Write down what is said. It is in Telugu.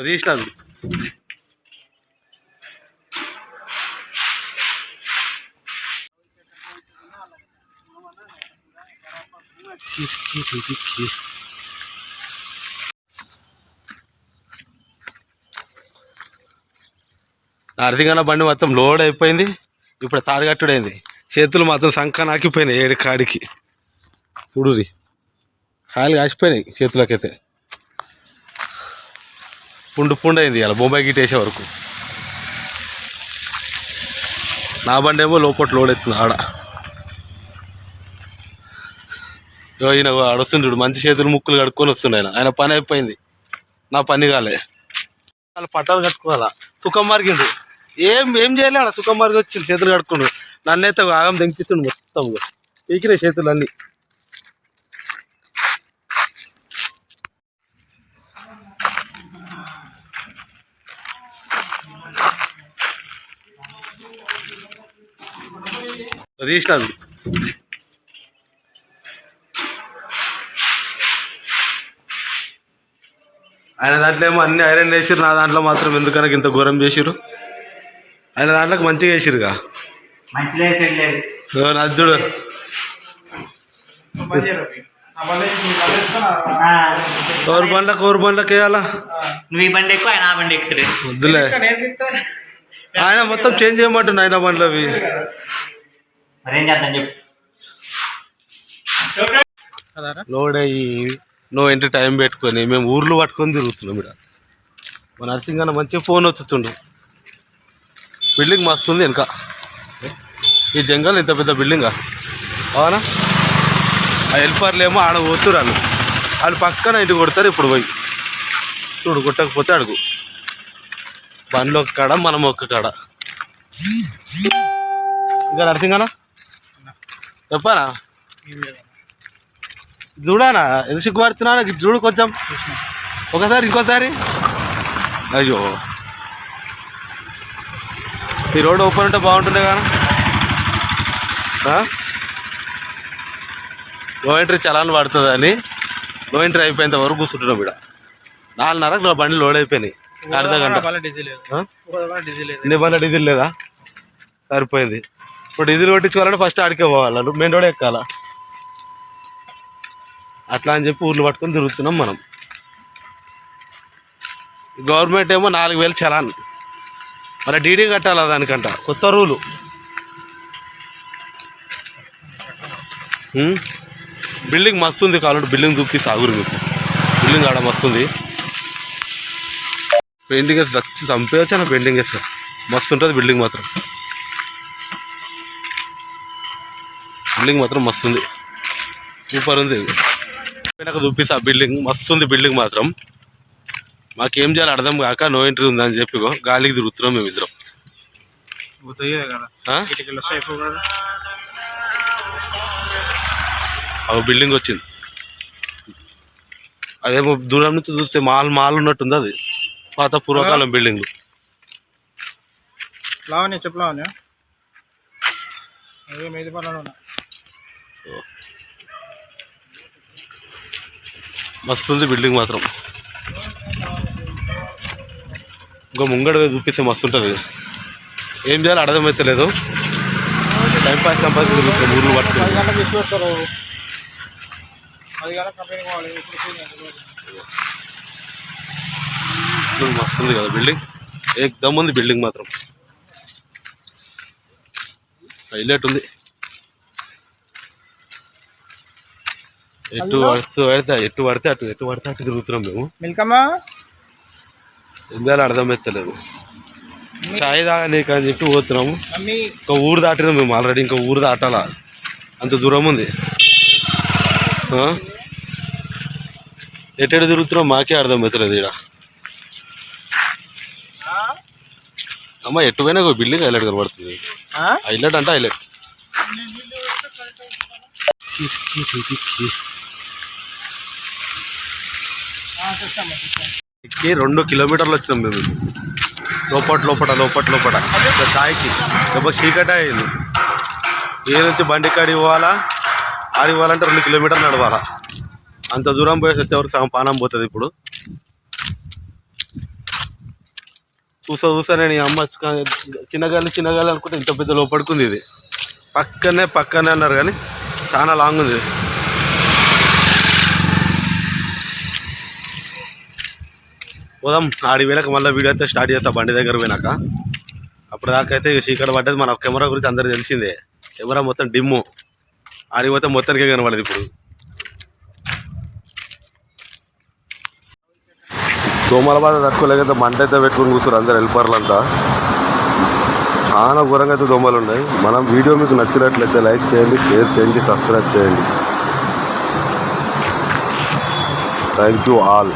తీసినాను నరసింగన్న బండి మొత్తం లోడ్ అయిపోయింది. ఇప్పుడు తాడుగట్టుడైంది. చేతులు మాత్రం సంఖ నాకిపోయినాయి ఏడు కాడికి. చూడురి కాయలు కాసిపోయినాయి చేతులకైతే. పుండు పుండు అయింది ఇలా బొంబాయి గిట్ వేసే వరకు. నా బండి ఏమో లోపల లోడ్ అవుతుంది ఆడ. ఈయన ఆడొస్తుంది మంచి చేతులు ముక్కులు కడుక్కొని వస్తుండే ఆయన. ఆయన పని అయిపోయింది. నా పని కాలే. వాళ్ళ పట్టాలు కట్టుకోవాలా? సుఖం మార్గిండు. ఏం ఏం చేయలే ఆడ. సుఖం మార్గి వచ్చింది చేతులు కడుక్కుండు. నన్నైతే ఆగం తెంపిస్తుండు మొత్తం పీకినాయి చేతులు అన్నీ తీసినాను ఆయన దాంట్లో ఏమో అన్ని ఐరన్ వేసిరు నా దాంట్లో మాత్రం ఎందుకనక ఇంత ఘోరం చేసిరు ఆయన దాంట్లోకి మంచిగా వేసిరుగా నద్దుడు కోరు బండ్ల కోరు బండ్లకి వేయాలా? నువ్వు ఈ బండి ఎక్కువ ఆయన ఆ బండి ఎక్కుతుంది వద్దులే. ఆయన మొత్తం చేంజ్ చేయమంటుండు ఆయన బండ్లు అవి మరేం చేద్దాం చెప్పు. లోడ్ అయ్యి నువ్వు ఇంటి టైం పెట్టుకొని మేము ఊర్లు పట్టుకొని తిరుగుతున్నాం ఇక్కడ. మా నర్సింగ్ అన్న మంచిగా ఫోన్ వచ్చుతుండు. బిల్డింగ్ మస్తు ఉంది వెనక. ఈ జంగల్ ఇంత పెద్ద బిల్డింగా. అవునా? ఆ హెల్పర్లు ఏమో ఆడ పోతురు వాళ్ళు. వాళ్ళు పక్కన ఇంటి కొడతారు ఇప్పుడు పోయి. చూడు కొట్టకపోతే అడుగు. బండ్లు ఒక కాడ మనం ఒక్క కాడ. ఇంకా నరసింగనా చెప్పానా? చూడానా? ఎందుకు సిగ్గుపడుతున్నా చూడు కొంచెం. ఒకసారి ఇంకోసారి. అయ్యో. ఈ రోడ్ ఓపెన్ ఉంటే బాగుంటుండే కానీ నో ఎంట్రీ చలాన్ పడుతుందని. నో ఎంట్రీ అయిపోయేంత వరకు కూర్చుంటున్నాం ఇక్కడ. నాలుగున్నరకు నా బండి లోడ్ అయిపోయినాయి. అర్ధ గంట. ఆ? నీ బండి డీజిల్ లేదా? సరిపోయింది. ఇప్పుడు డీజిల్ కొట్టించుకోవాలంటే ఫస్ట్ ఆడికే పోవాలి. మెయిన్ రోడ్ ఎక్కాల. అట్లా అని చెప్పి ఊర్లు పట్టుకొని తిరుగుతున్నాం మనం. గవర్నమెంట్ ఏమో నాలుగు వేలు చలాన్. మరి డీడీ కట్టాలా దానికంట? కొత్త రూలు. బిల్డింగ్ మస్తు ఉంది కావాలంటే బిల్డింగ్ చూపి సాగురు మీకు. బిల్డింగ్ ఆడ మస్తు ఉంది పెయింటింగ్ వేస్తే చచ్చి చంపేయచ్చు అన్న పెయింటింగ్ వేస్తే. మస్తు ఉంటుంది బిల్డింగ్ మాత్రం. బిల్డింగ్ మాత్రం మస్తు ఉంది సూపర్ ఉంది నాకు చూపిస్తా బిల్డింగ్ మస్తు ఉంది బిల్డింగ్ మాత్రం. మాకేం చేయాలి అర్థం కాక నో ఎంట్రీ ఉందని చెప్పి గాలికి తిరుగుతున్నాం మేము ఇద్దరం? ఆ? బిల్డింగ్ వచ్చింది. అదేమో దూరం నుంచి చూస్తే మాల్ మాల్ ఉన్నట్టుంది అది. పాత పూర్వకాలం బిల్డింగ్. లావణ్య చెప్పు లావణ్య. అదే మీది పనులు ఉన్నా మస్తు ఉంది బిల్డింగ్ మాత్రం. ఇంకా ముంగడ చూపిస్తే మస్తు ఉంటుంది ఏం చేయాలి అర్థమైతే లేదు. టైం పాస్ టైం పాస్ తిరుగుతాం ఊర్లు పట్టుకుని గంటలకు తీసుకు పెడతారు పది గంటలకు కంపెనీ పోవాలి ఇప్పుడు చూడండి. బిల్డింగ్ మస్తు ఉంది కదా బిల్డింగ్. ఏకదమ్ ఉంది బిల్డింగ్ మాత్రం. హైలైట్ ఉంది. ఎటు పడుతూ ఎటు పడితే అటు ఎటు పడితే అటు తిరుగుతున్నాం మేము. మిల్కమ్మా ఏం చేయాలో అర్థమైతలేదు చాయ్ తాగనీక అని చెప్పి పోతున్నాము ఇంకా ఊరు దాటినాం మేము ఆల్రెడీ ఇంకా ఊరు దాటాలా? అంత దూరం ఉంది? ఎటు తిరుగుతున్నాం మాకే అర్థమవుతలేదు ఇక్కడ అమ్మ ఎటు పోయినా ఒక బిల్డింగ్ హైలైట్ కనబడుతుంది. హైలైట్ అంటే హైలైట్. ఎక్కి రెండు కిలోమీటర్లు వచ్చినాం మేము. లోపట లోపట లోపట లోపట. సాయికి. దెబ్బ చీకటే అయింది. ఏ నుంచి బండి కాడి పోవాలా? ఆడి ఇవ్వాలంటే రెండు కిలోమీటర్లు నడవాలా. అంత దూరం పోయేసి వచ్చేవరకు సగం పానం పోతుంది ఇప్పుడు. చూసా చూసా నేను అమ్మ చిన్నగాలి చిన్నగాలి అనుకుంటే ఇంత పెద్ద లోపడుకుంది ఇది. పక్కనే పక్కనే అన్నారు కానీ చాలా లాంగ్ ఉంది. పోదాం. ఆడి వేలకు మళ్ళీ వీడియో అయితే స్టార్ట్ చేస్తా బండి దగ్గర పోయినాక. అప్పటిదాకైతే అయితే చీకటి పడ్డది మన కెమెరా గురించి అందరికి తెలిసిందే. కెమెరా మొత్తం డిమ్ము. ఆడికి పోతే మొత్తానికే కనబడదు ఇప్పుడు. దోమల బాధ తట్టుకోలేకపోతే మంట అయితే పెట్టుకుని కూర్చోరు అందరు వెళ్ళిపోర్లంతా చాలా ఘోరంగా అయితే దోమలు ఉన్నాయి. మనం వీడియో మీకు నచ్చినట్లయితే లైక్ చేయండి షేర్ చేయండి సబ్స్క్రైబ్ చేయండి. Thank you all